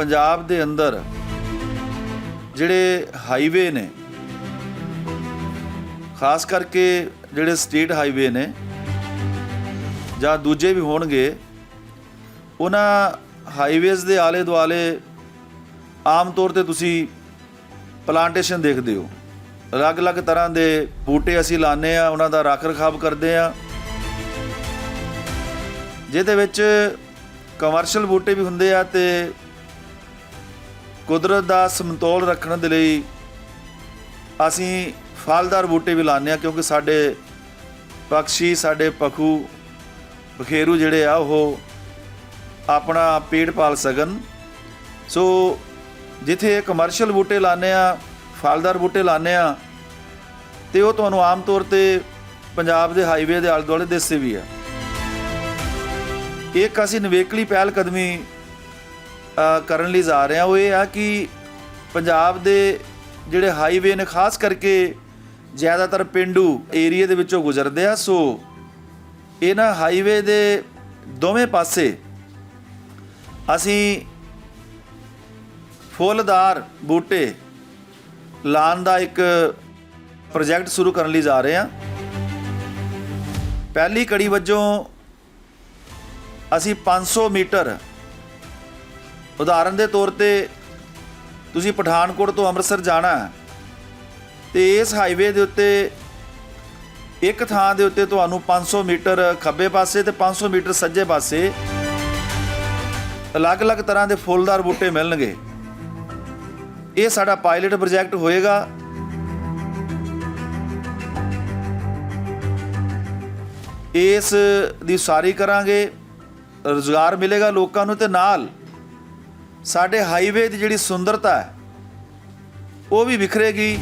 ਪੰਜਾਬ ਦੇ ਅੰਦਰ ਜਿਹੜੇ ਹਾਈਵੇ ਨੇ, ਖਾਸ ਕਰਕੇ ਜਿਹੜੇ ਸਟੇਟ ਹਾਈਵੇ ਨੇ ਜਾਂ ਦੂਜੇ ਵੀ ਹੋਣਗੇ, ਉਹਨਾਂ ਹਾਈਵੇਜ਼ ਦੇ ਆਲੇ ਦੁਆਲੇ ਆਮ ਤੌਰ ਤੇ ਤੁਸੀਂ ਪਲਾਂਟੇਸ਼ਨ ਦੇਖਦੇ ਹੋ। ਅਲੱਗ-ਅਲੱਗ ਤਰ੍ਹਾਂ ਦੇ ਬੂਟੇ ਅਸੀਂ ਲਾਉਂਦੇ ਆ ਉਹਨਾਂ ਦਾ ਰੱਖ ਰਖਾਵ ਕਰਦੇ ਆ ਜਿਹਦੇ ਵਿੱਚ ਕਮਰਸ਼ੀਅਲ ਬੂਟੇ ਵੀ ਹੁੰਦੇ ਆ ਤੇ ਕੁਦਰਤ ਦਾ ਸਮਤੋਲ ਰੱਖਣ ਦੇ ਲਈ ਅਸੀਂ ਫਲਦਾਰ ਬੂਟੇ ਵੀ ਲਾਉਂਦੇ ਆ ਕਿਉਂਕਿ ਸਾਡੇ ਪੰਛੀ ਸਾਡੇ ਪਖੂ, ਬਖੇਰੂ ਜਿਹੜੇ ਆ, ਉਹ ਆਪਣਾ ਪੇਟ ਪਾਲ ਸਕਣ। ਸੋ ਜਿੱਥੇ ਕਮਰਸ਼ੀਅਲ ਬੂਟੇ ਲਾਉਂਦੇ ਆ ਫਲਦਾਰ ਬੂਟੇ ਲਾਉਂਦੇ ਆ ਤੇ ਉਹ ਤੁਹਾਨੂੰ ਆਮ ਤੌਰ ਤੇ ਪੰਜਾਬ ਦੇ ਹਾਈਵੇ ਦੇ ਆਲੇ ਦੁਆਲੇ ਦਿਸਦੇ ਵੀ ਆ। ਇੱਕ ਅਸੀਂ ਨਵੇਕਲੀ ਪਹਿਲ ਕਦਮੀ ਕਰਨ ਲਈ ਜਾ ਰਹੇ। ਹਾਂ ਉਹ ਇਹ ਆ ਕਿ ਪੰਜਾਬ ਦੇ ਜਿਹੜੇ ਹਾਈਵੇ ਨੇ, ਖਾਸ ਕਰਕੇ ਜ਼ਿਆਦਾਤਰ ਪਿੰਡੂ ਏਰੀਆ ਦੇ ਵਿੱਚੋਂ ਗੁਜ਼ਰਦੇ ਆ। ਸੋ ਇਹਨਾਂ ਹਾਈਵੇ ਦੇ ਦੋਵੇਂ ਪਾਸੇ ਅਸੀਂ ਫੁੱਲਦਾਰ ਬੂਟੇ ਲਾਉਣ ਦਾ ਇੱਕ ਪ੍ਰੋਜੈਕਟ ਸ਼ੁਰੂ ਕਰਨ ਲਈ ਜਾ ਰਹੇ ਹਾਂ ਪਹਿਲੀ ਕੜੀ ਵਜੋਂ ਅਸੀਂ 500 ਮੀਟਰ ਉਦਾਹਰਨ ਦੇ ਤੌਰ ਤੇ ਤੁਸੀਂ ਪਠਾਨਕੋਟ ਤੋਂ ਅੰਮ੍ਰਿਤਸਰ ਜਾਣਾ ਹੈ, ਤੇ ਇਸ ਹਾਈਵੇ ਦੇ ਉੱਤੇ, ਇੱਕ ਥਾਂ ਦੇ ਉੱਤੇ ਤੁਹਾਨੂੰ 500 ਮੀਟਰ ਖੱਬੇ ਪਾਸੇ ਤੇ 500 ਮੀਟਰ ਸੱਜੇ ਪਾਸੇ ਅਲੱਗ-ਅਲੱਗ ਤਰ੍ਹਾਂ ਦੇ ਫੁੱਲਦਾਰ ਬੂਟੇ ਮਿਲਣਗੇ। ਇਹ ਸਾਡਾ ਪਾਇਲਟ ਪ੍ਰੋਜੈਕਟ ਹੋਏਗਾ। ਇਸ ਦੀ ਸਾਰੀ ਕਰਾਂਗੇ। ਰੋਜ਼ਗਾਰ ਮਿਲੇਗਾ ਲੋਕਾਂ ਨੂੰ ਤੇ ਨਾਲ ਸਾਡੇ ਹਾਈਵੇ ਦੀ ਜਿਹੜੀ ਸੁੰਦਰਤਾ ਹੈ ਉਹ ਵੀ ਵਿਖਰੇਗੀ।